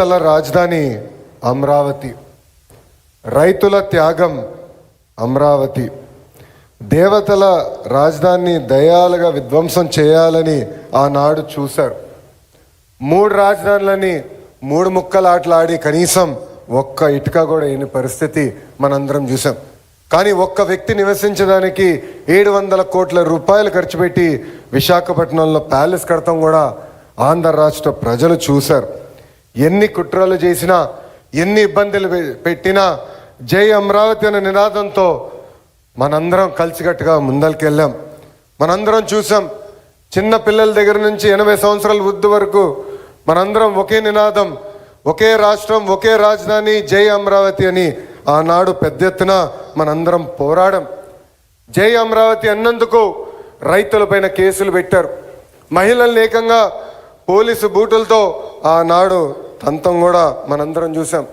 రాష్ట్రాల రాజధాని అమరావతి. రైతుల త్యాగం అమరావతి. దేవతల రాజధానిని దయాలుగా విధ్వంసం చేయాలని ఆనాడు చూశారు. మూడు రాజధానులని మూడు ముక్కలాటలాడి కనీసం ఒక్క ఇటుక కూడా లేని పరిస్థితి మనందరం చూసాం కానీ ఒక్క వ్యక్తి నివసించడానికి ఏడు వందల కోట్ల రూపాయలు ఖర్చు పెట్టి విశాఖపట్నంలో ప్యాలెస్ కడతాం కూడా ఆంధ్ర రాష్ట్ర ప్రజలు చూశారు. ఎన్ని కుట్రలు చేసినా ఎన్ని ఇబ్బందులు పె- పెట్టినా జై అమరావతి అనే నినాదంతో మనందరం కలిసికట్టుగా ముందరికి వెళ్ళాం మనందరం చూసాం చిన్న పిల్లల దగ్గర నుంచి ఎనభై సంవత్సరాల వృద్ధి వరకు మనందరం ఒకే నినాదం ఒకే రాష్ట్రం ఒకే రాజధాని జై అమరావతి అని ఆనాడు పెద్ద ఎత్తున మనందరం పోరాడం. జై అమరావతి అన్నందుకు రైతులపైన కేసులు పెట్టారు. మహిళల్ని ఏకంగా పోలీసు బూటులతో ఆనాడు తంతం కూడా మనందరం చూసాం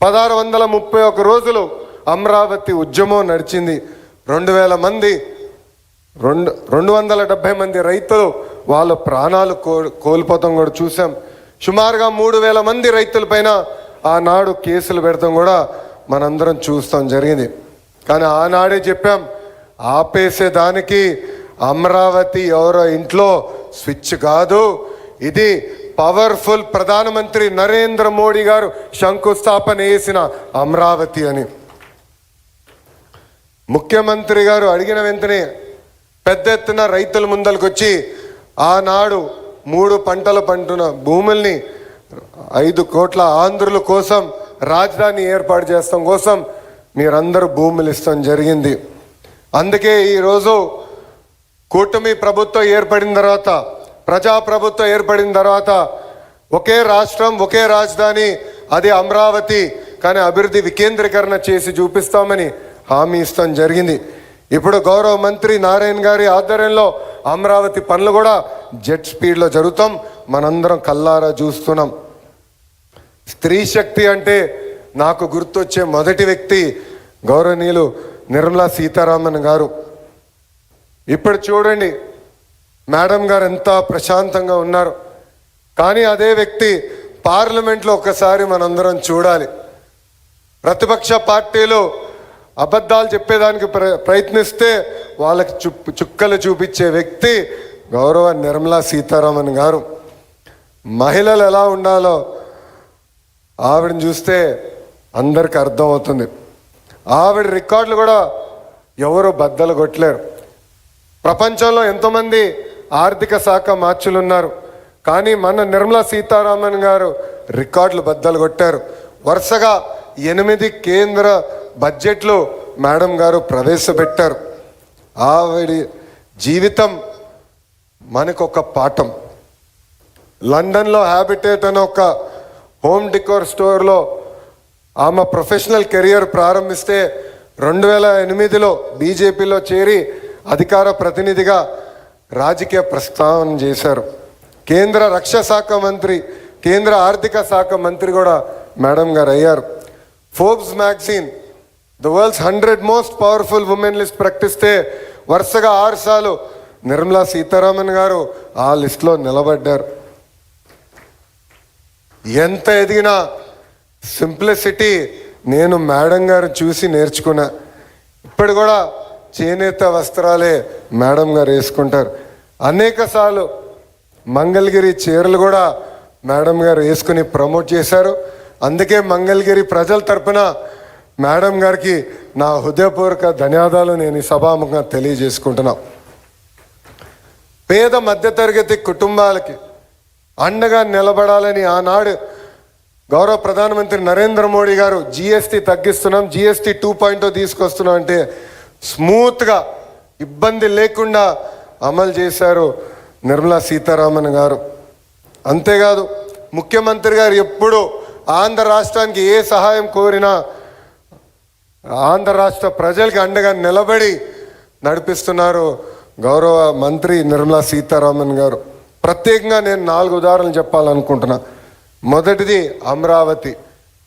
పదహారు వందల ముప్పై ఒక రోజులు అమరావతి ఉద్యమం నడిచింది. రెండు వేల మంది రెండు రెండు వందల డెబ్భై మంది రైతులు వాళ్ళ ప్రాణాలు కో కోల్పోతాం కూడా చూసాం సుమారుగా మూడు వేల మంది రైతులపైన ఆనాడు కేసులు పెడతాం కూడా మనందరం చూస్తాం జరిగింది. కానీ ఆనాడే చెప్పాం ఆపేసే దానికి అమరావతి ఎవరో ఇంట్లో స్విచ్ కాదు ఇది పవర్ఫుల్ ప్రధానమంత్రి నరేంద్ర మోడీ గారు శంకుస్థాపన చేసిన అమరావతి అని. ముఖ్యమంత్రి గారు అడిగిన వెంటనే పెద్ద ఎత్తున రైతుల ముందలకొచ్చి ఆనాడు మూడు పంటలు పంటున్న భూముల్ని ఐదు కోట్ల ఆంధ్రుల కోసం రాజధాని ఏర్పాటు చేస్తాం కోసం మీరందరూ భూములు ఇస్తాం జరిగింది. అందుకే ఈరోజు కూటమి ప్రభుత్వం ఏర్పడిన తర్వాత ప్రజా ప్రభుత్వం ఏర్పడిన తర్వాత ఒకే రాష్ట్రం ఒకే రాజధాని అది అమరావతి కానీ అభివృద్ధి వికేంద్రీకరణ చేసి చూపిస్తామని హామీ ఇస్తాం జరిగింది. ఇప్పుడు గౌరవ మంత్రి నారాయణ గారి ఆధ్వర్యంలో అమరావతి పనులు కూడా జెట్ స్పీడ్లో జరుగుతాం. మనందరం కల్లారా చూస్తున్నాం. స్త్రీ శక్తి అంటే నాకు గుర్తొచ్చే మొదటి వ్యక్తి గౌరవనీయులు నిర్మలా సీతారామన్ గారు. ఇప్పుడు చూడండి మేడం గారు ఎంత ప్రశాంతంగా ఉన్నారు. కానీ అదే వ్యక్తి పార్లమెంట్లో ఒక్కసారి మనందరం చూడాలి. ప్రతిపక్ష పార్టీలు అబద్ధాలు చెప్పేదానికి ప్ర ప్రయత్నిస్తే వాళ్ళకి చుప్ చుక్కలు చూపించే వ్యక్తి గౌరవ నిర్మలా సీతారామన్ గారు. మహిళలు ఎలా ఉండాలో ఆవిడని చూస్తే అందరికి అర్థమవుతుంది. ఆవిడ రికార్డులు కూడా ఎవరు బద్దలు కొట్టలేరు. ప్రపంచంలో ఎంతోమంది ఆర్థిక శాఖ మార్చులున్నారు. కానీ మన నిర్మలా సీతారామన్ గారు రికార్డులు బద్దలు కొట్టారు. వరుసగా ఎనిమిది కేంద్ర బడ్జెట్లు మేడం గారు ప్రవేశపెట్టారు. ఆవిడ జీవితం మనకు ఒక పాఠం. లండన్లో హ్యాబిటేట్ అనే ఒక హోమ్ డికోర్ స్టోర్లో ఆమె ప్రొఫెషనల్ కెరియర్ ప్రారంభిస్తే రెండు వేల ఎనిమిదిలో బీజేపీలో చేరి అధికార ప్రతినిధిగా రాజకీయ ప్రస్తావన చేశారు. కేంద్ర రక్షణ శాఖ మంత్రి కేంద్ర ఆర్థిక శాఖ మంత్రి కూడా మేడం గారు అయ్యారు. Forbes magazine the world's hundred most powerful women list ప్రకటిస్తే వరుసగా ఆరు సార్లు నిర్మలా సీతారామన్ గారు ఆ లిస్టులో నిలబడ్డారు. ఎంత ఎదిగినా సింప్లిసిటీ నేను మేడం గారు చూసి నేర్చుకున్నా. ఇప్పుడు కూడా చేనేత వస్త్రాలే మేడం గారు వేసుకుంటారు. అనేకసార్లు మంగళగిరి చీరలు కూడా మేడం గారు వేసుకుని ప్రమోట్ చేశారు. అందుకే మంగళగిరి ప్రజల తరపున మేడం గారికి నా హృదయపూర్వక ధన్యవాదాలు నేను ఈ సభాముఖంగా తెలియజేసుకుంటున్నా. పేద మధ్యతరగతి కుటుంబాలకి అండగా నిలబడాలని ఆనాడు గౌరవ ప్రధానమంత్రి నరేంద్ర మోడీ గారు జిఎస్టీ తగ్గిస్తున్నాం జిఎస్టీ టూ పాయింట్ తీసుకొస్తున్నాం అంటే స్మూత్గా ఇబ్బంది లేకుండా అమలు చేశారు నిర్మలా సీతారామన్ గారు. అంతేకాదు ముఖ్యమంత్రి గారు ఎప్పుడు ఆంధ్ర రాష్ట్రానికి ఏ సహాయం కోరినా ఆంధ్ర రాష్ట్ర ప్రజలకి అండగా నిలబడి నడిపిస్తున్నారు గౌరవ మంత్రి నిర్మలా సీతారామన్ గారు. ప్రత్యేకంగా నేను నాలుగు ఉదాహరణలు చెప్పాలనుకుంటున్నా. మొదటిది అమరావతి.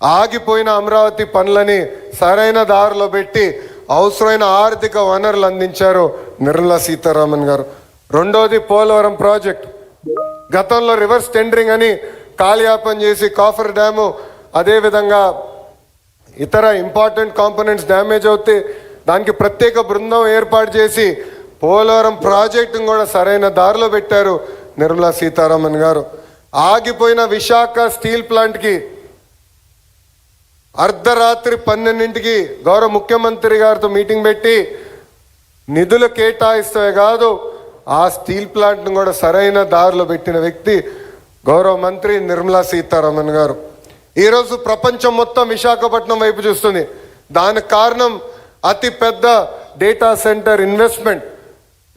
ఆగిపోయిన అమరావతి పనులని సరైన దారిలో పెట్టి అవసరమైన ఆర్థిక వనరులు అందించారు నిర్మలా సీతారామన్ గారు. రెండోది పోలవరం ప్రాజెక్ట్. గతంలో రివర్స్ టెండరింగ్ అని కాలియాపన చేసి కాఫర్ డ్యాము అదేవిధంగా ఇతర ఇంపార్టెంట్ కాంపోనెంట్స్ డ్యామేజ్ అవుతే దానికి ప్రత్యేక బృందం ఏర్పాటు చేసి పోలవరం ప్రాజెక్టును కూడా సరైన దారిలో పెట్టారు నిర్మలా సీతారామన్ గారు. ఆగిపోయిన విశాఖ స్టీల్ ప్లాంట్కి అర్ధరాత్రి పన్నెండింటికి గౌరవ ముఖ్యమంత్రి గారితో మీటింగ్ పెట్టి నిధులు కేటాయిస్తే కాదు ఆ స్టీల్ ప్లాంట్ను కూడా సరైన దారిలో పెట్టిన వ్యక్తి గౌరవ మంత్రి నిర్మలా సీతారామన్ గారు. ఈరోజు ప్రపంచం మొత్తం విశాఖపట్నం వైపు చూస్తుంది. దానికి కారణం అతి పెద్ద డేటా సెంటర్ ఇన్వెస్ట్మెంట్.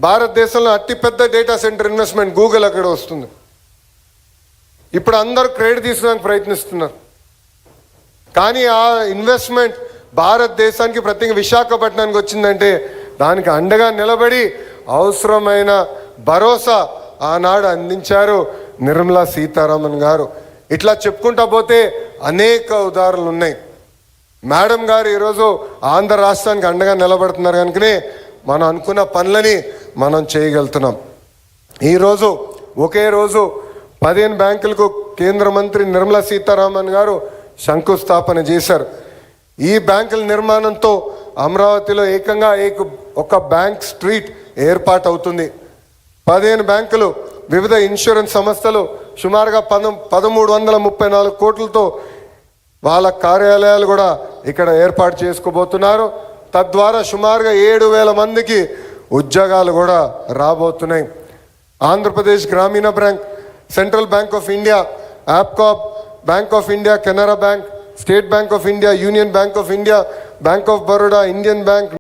భారతదేశంలో అతి పెద్ద డేటా సెంటర్ ఇన్వెస్ట్మెంట్ గూగుల్ అక్కడ వస్తుంది. ఇప్పుడు అందరూ క్రెడిట్ తీసుకోవడానికి ప్రయత్నిస్తున్నారు. కానీ ఆ ఇన్వెస్ట్మెంట్ భారతదేశానికి ప్రత్యేక విశాఖపట్నానికి వచ్చిందంటే దానికి అండగా నిలబడి అవసరమైన భరోసా ఆనాడు అందించారు నిర్మలా సీతారామన్ గారు. ఇట్లా చెప్పుకుంటా పోతే అనేక ఉదాహరణలు ఉన్నాయి. మేడం గారు ఈరోజు ఆంధ్ర రాష్ట్రానికి అండగా నిలబడుతున్నారు కనుకనే మనం అనుకున్న పనులని మనం చేయగలుగుతున్నాం. ఈరోజు ఒకే రోజు పదిహేను బ్యాంకులకు కేంద్ర మంత్రి నిర్మలా సీతారామన్ గారు శంకుస్థాపన చేశారు. ఈ బ్యాంకుల నిర్మాణంతో అమరావతిలో ఏకంగా ఏక ఒక బ్యాంక్ స్ట్రీట్ ఏర్పాటు అవుతుంది పదిహేను బ్యాంకులు వివిధ ఇన్సూరెన్స్ సంస్థలు సుమారుగా పద పదమూడు వందల ముప్పై నాలుగు కోట్లతో వాళ్ళ కార్యాలయాలు కూడా ఇక్కడ ఏర్పాటు చేసుకోబోతున్నారు. తద్వారా సుమారుగా ఏడు వేల మందికి ఉద్యోగాలు కూడా రాబోతున్నాయి. Andhra Pradesh Grameena Bank Central Bank of India యాప్కాప్ Bank of India Canara Bank State Bank of India Union Bank of India bank of Baroda Indian bank